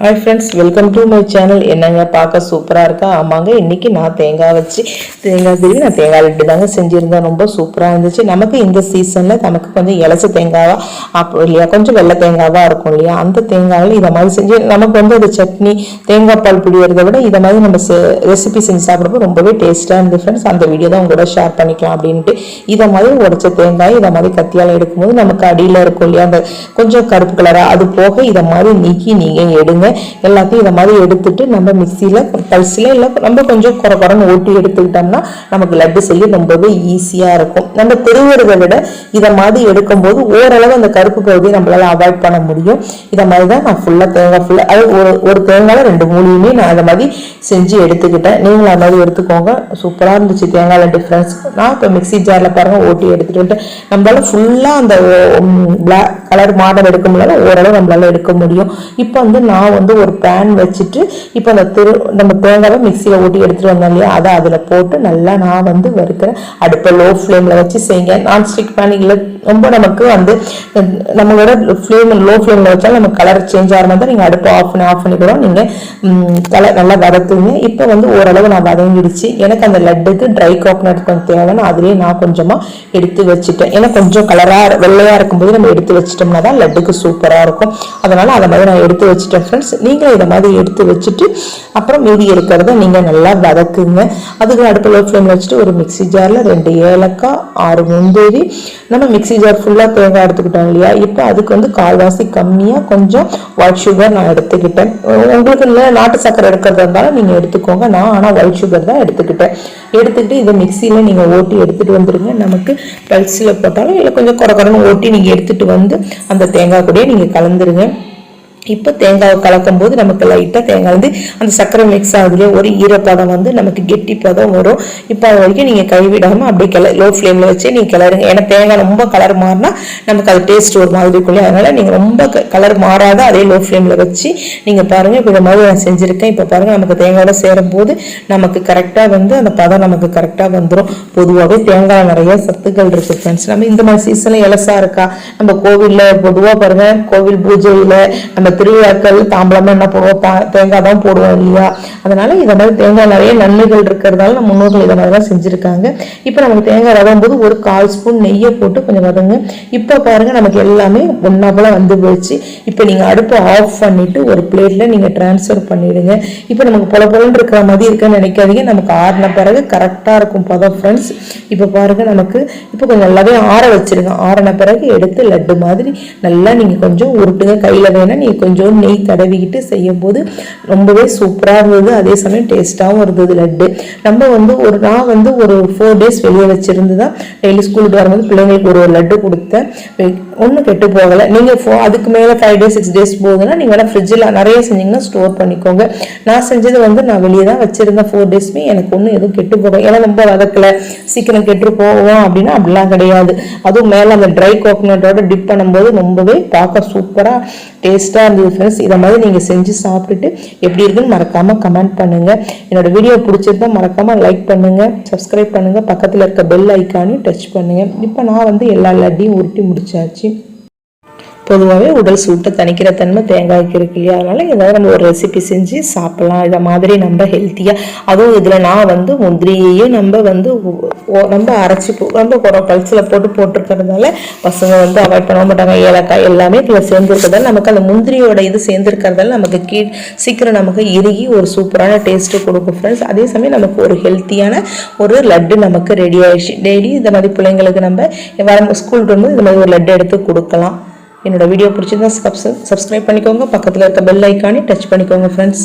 Hi friends welcome to my channel என்னங்க பார்க்க சூப்பராக இருக்கா? ஆமாங்க இன்றைக்கி நான் தேங்காய் வச்சு தேங்காய் திரும்பி நான் தேங்காய் லட்டு தாங்க செஞ்சுருந்தேன். ரொம்ப சூப்பராக இருந்துச்சு. நமக்கு இந்த சீசனில் நமக்கு கொஞ்சம் இலச்ச தேங்காவாக அப்போ இல்லையா கொஞ்சம் வெள்ளை தேங்காவாக இருக்கும் இல்லையா? அந்த தேங்காயில் இதை மாதிரி செஞ்சு நமக்கு வந்து அது சட்னி தேங்காய் பால் பிடிக்கிறத விட இதை மாதிரி நம்ம ரெசிபி செஞ்சு சாப்பிட்றப்போ ரொம்பவே டேஸ்ட்டாக இருந்தது ஃப்ரெண்ட்ஸ் அந்த வீடியோ தான் உங்களோட ஷேர் பண்ணிக்கலாம் அப்படின்ட்டு. இதை மாதிரி உடச்ச தேங்காய் இதை மாதிரி கத்தியால் எடுக்கும்போது நமக்கு அடியில் இருக்கும் இல்லையா? அந்த கொஞ்சம் கருப்பு கலராக அது போக இதை மாதிரி நீக்கி நீங்கள் எடுங்க. எல்லாத்தையும் இதை மாதிரி எடுத்துட்டு நம்ம மிக்சியில் பல்சில் இல்லை நம்ம கொஞ்சம் குறை குறைன்னு ஓட்டி எடுத்துக்கிட்டோம்னா நமக்கு லட்டு செய்ய ரொம்பவே ஈஸியாக இருக்கும். நம்ம திருவுறதை விட இதை மாதிரி எடுக்கும்போது ஓரளவு அந்த கருப்பு பகுதியை நம்மளால் அவாய்ட் பண்ண முடியும். இதை மாதிரி தான் நான் ஃபுல்லாக தேங்காய் ஃபுல்லாக அது ஒரு ஒரு தேங்காயில் ரெண்டு மூலியுமே நான் அதை மாதிரி செஞ்சு எடுத்துக்கிட்டேன். நீங்களும் அது மாதிரி எடுத்துக்கோங்க. சூப்பராக இருந்துச்சு தேங்காயில் டிஃப்ரென்ஸ் நான் இப்போ மிக்ஸி ஜாரில் பாருங்கள் ஓட்டி எடுத்துகிட்டு வந்துட்டு நம்மளால ஃபுல்லாக அந்த பிளாக் கலர் மாடல் எடுக்க முடியல ஓரளவு நம்மளால எடுக்க முடியும். இப்போ வந்து நான் வந்து ஒரு பேன் வச்சுட்டு இப்போ அந்த திரு நம்ம தேங்காவை மிக்சியில் ஓட்டி எடுத்துகிட்டு வந்தோம் இல்லையா? அதை அதில் போட்டு நல்லா நான் வந்து வறுக்கிறேன். அடுப்பை லோ ஃப்ளேமில் வச்சு செய்யுங்க. நான் ஸ்டிக் பேனிங்கில் ரொம்ப நமக்கு வந்து நம்மளோட ஃப்ளேம் லோ ஃப்ளேமில் வச்சாலும் நம்ம கலர் சேஞ்ச் ஆகிற மாதிரி நீங்கள் அடுப்பை ஆஃப் பண்ணி ஆஃப் பண்ணி கூட நீங்கள் கலர் நல்லா வதத்துங்க இப்போ வந்து ஓரளவு நான் வதங்கிடுச்சு. எனக்கு அந்த லட்டுக்கு ட்ரை கோகோனட் கொஞ்சம் தேவைன்னு அதுலேயே நான் கொஞ்சமாக எடுத்து வச்சுட்டேன். ஏன்னா கொஞ்சம் கலராக வெள்ளையாக இருக்கும்போது நம்ம எடுத்து வச்சிட்டோம்னா தான் லட்டுக்கு சூப்பராக இருக்கும். அதனால் அதை மாதிரி நான் எடுத்து வச்சுட்டேன் ஃப்ரெண்ட்ஸ் நீங்களும் இதை மாதிரி எடுத்து வச்சுட்டு அப்புறம் மீதி இருக்கிறத நீங்கள் நல்லா வதக்குங்க. அதுக்கு அடுப்பு லோ ஃப்ளேமில் வச்சுட்டு ஒரு மிக்ஸி ஜாரில் ரெண்டு ஏலக்காய் ஆறு முந்தேரி. நம்ம மிக்ஸி ஜார் ஃபுல்லாக தேங்காய் எடுத்துக்கிட்டோம் இல்லையா? இப்போ அதுக்கு வந்து கால்வாசி கம்மியாக கொஞ்சம் ஒயிட் சுகர் நான் எடுத்துக்கிட்டேன். உங்களுக்கு இல்லை நாட்டு சக்கரை எடுக்கிறதா இருந்தாலும் நீங்கள் எடுத்துக்கோங்க. நான் ஆனால் ஒயிட் சுகர் தான் எடுத்துக்கிட்டேன். எடுத்துக்கிட்டு இதை மிக்சியில் நீங்கள் ஓட்டி எடுத்துகிட்டு வந்துடுங்க நமக்கு பல்ஸில் போட்டாலும் இல்லை கொஞ்சம் குறை குறைன்னு ஓட்டி நீங்கள் எடுத்துகிட்டு வந்து அந்த தேங்காய் கூடயே நீங்கள் கலந்துருங்க. இப்போ தேங்காவை கலக்கும் போது நமக்கு லைட்டாக தேங்காய் வந்து அந்த சர்க்கரை மிக்ஸ் ஆகுதுலேயே ஒரு ஈரப்பதம் வந்து நமக்கு கெட்டி பதம் வரும். இப்போ அது வரைக்கும் நீங்கள் கைவிடாமல் அப்படியே கிள லோ ஃப்ளேமில் வச்சு நீங்கள் கிளறுங்க. ஏன்னா தேங்காய் ரொம்ப கலர் மாறினா நமக்கு அது டேஸ்ட் ஒரு மாதிரி இருக்குள்ளே அதனால் நீங்கள் ரொம்ப கலர் மாறாத அதே லோ ஃப்ளேமில் வச்சு நீங்கள் பாருங்கள் இப்போ இந்த மாதிரி நான் செஞ்சுருக்கேன். இப்போ பாருங்கள் நமக்கு தேங்காயோட சேரும் போது நமக்கு கரெக்டாக வந்து அந்த பதம் நமக்கு கரெக்டாக வந்துடும் பொதுவாகவே தேங்காய் நிறைய சத்துக்கள் இருக்குது ஃப்ரெண்ட்ஸ் நம்ம இந்த மாதிரி சீசனில் இலசாக இருக்கா? நம்ம கோவிலில் பொதுவாக பாருங்கள் கோவில் பூஜையில் நம்ம திருவிழாக்கள் தாம்பளமாக என்ன போடுவோம் தேங்காய் தான் போடுவோம் இல்லையா? அதனால இதை மாதிரி தேங்காய் நிறைய நன்மைகள் இருக்கிறதால நம்ம முன்னோர்கள் இதை மாதிரி தான் செஞ்சுருக்காங்க. இப்போ நமக்கு தேங்காய் ரதம் போது ஒரு கால் ஸ்பூன் நெய்யை போட்டு கொஞ்சம் வதங்க. இப்போ பாருங்கள் நமக்கு எல்லாமே ஒன்றா போல வந்து போச்சு இப்போ நீங்கள் அடுப்பை ஆஃப் பண்ணிவிட்டு ஒரு பிளேட்டில் நீங்கள் டிரான்ஸ்ஃபர் பண்ணிவிடுங்க இப்போ நமக்கு பொல பொலன்னு இருக்கிற மாதிரி இருக்குன்னு நினைக்காதீங்க. நமக்கு ஆறின பிறகு கரெக்டாக இருக்கும் பதம் ஃப்ரெண்ட்ஸ் இப்போ பாருங்க நமக்கு இப்போ கொஞ்சம் நல்லாவே ஆற வச்சுருங்க. ஆறின பிறகு எடுத்து லட்டு மாதிரி நல்லா நீங்கள் கொஞ்சம் உருட்டுங்க. கையில் வேணால் நீங்கள் கொஞ்சம் நெய் தடவிக்கிட்டு செய்யும்போது ரொம்பவே சூப்பராக இருந்தது. அதே சமயம் டேஸ்ட்டாகவும் இருந்தது லட்டு. நம்ம வந்து ஒரு நான் வந்து ஒரு ஃபோர் டேஸ் வெளியே வச்சுருந்து தான் டெய்லி ஸ்கூலுக்கு வரும்போது பிள்ளைங்களுக்கு ஒரு லட்டு கொடுத்தேன். ஒன்றும் கெட்டு போகலை. நீங்கள் ஃபோ அதுக்கு மேலே ஃபைவ் டேஸ் சிக்ஸ் டேஸ் போகுதுன்னா நீங்கள் வேணால் ஃப்ரிட்ஜில் நிறைய செஞ்சிங்கன்னா ஸ்டோர் பண்ணிக்கோங்க. நான் செஞ்சது வந்து நான் வெளியே தான் வச்சுருந்தேன் ஃபோர் டேஸ்மே எனக்கு ஒன்றும் எதுவும் கெட்டு போகும் ஏன்னா ரொம்ப வதக்கலை. சீக்கிரம் கெட்டு போவோம் அப்படின்னா அப்படிலாம் கிடையாது. அதுவும் மேலே அந்த ட்ரை கோகோனட்டோட டிப் பண்ணும்போது ரொம்பவே பார்க்க சூப்பராக டேஸ்ட்டாக இருந்தது ஃப்ரெண்ட்ஸ் இதை மாதிரி நீங்கள் செஞ்சு சாப்பிட்டுட்டு எப்படி இருக்குன்னு மறக்காமல் கமெண்ட் பண்ணுங்கள் என்னோடய வீடியோ பிடிச்சிருந்தா மறக்காமல் லைக் பண்ணுங்கள் சப்ஸ்கிரைப் பண்ணுங்கள் பக்கத்தில் இருக்க பெல் ஐக்கானையும் டச் பண்ணுங்கள் இப்போ நான் வந்து எல்லா லட்டையும் உருட்டி முடிச்சாச்சு. பொதுவாகவே உடல் சூட்டை தணிக்கிற தன்மை தேங்காய்க்கு இருக்கு இல்லையா? அதனால ஏதாவது நம்ம ஒரு ரெசிபி செஞ்சு சாப்பிடலாம். இதை மாதிரி நம்ம ஹெல்த்தியாக அதுவும் இதில் நான் வந்து முந்திரியையே நம்ம வந்து ரொம்ப அரைச்சி ரொம்ப குறை பல்சில் போட்டு போட்டிருக்கிறதுனால பசங்க வந்து அவாய்ட் பண்ண மாட்டாங்க. ஏலக்காய் எல்லாமே இதில் சேர்ந்துருக்கிறதால நமக்கு அந்த முந்திரியோட இது சேர்ந்துருக்கிறதால நமக்கு கீ சீக்கிரம் நமக்கு இறுகி ஒரு சூப்பரான டேஸ்ட்டு கொடுக்கும் ஃப்ரெண்ட்ஸ் அதே சமயம் நமக்கு ஒரு ஹெல்த்தியான ஒரு லட்டு நமக்கு ரெடி ஆயிடுச்சு. டெய்லி இந்த மாதிரி பிள்ளைங்களுக்கு நம்ம வர ஸ்கூல் வரும்போது இந்த மாதிரி ஒரு லட்டு எடுத்து கொடுக்கலாம். என்னோட வீடியோ பிடிச்சிருந்தா சப்ஸ்கிரைப் பண்ணிக்கோங்க. பக்கத்தில் இருக்க பெல் ஐக்கானே டச் பண்ணிக்கோங்க ஃப்ரெண்ட்ஸ்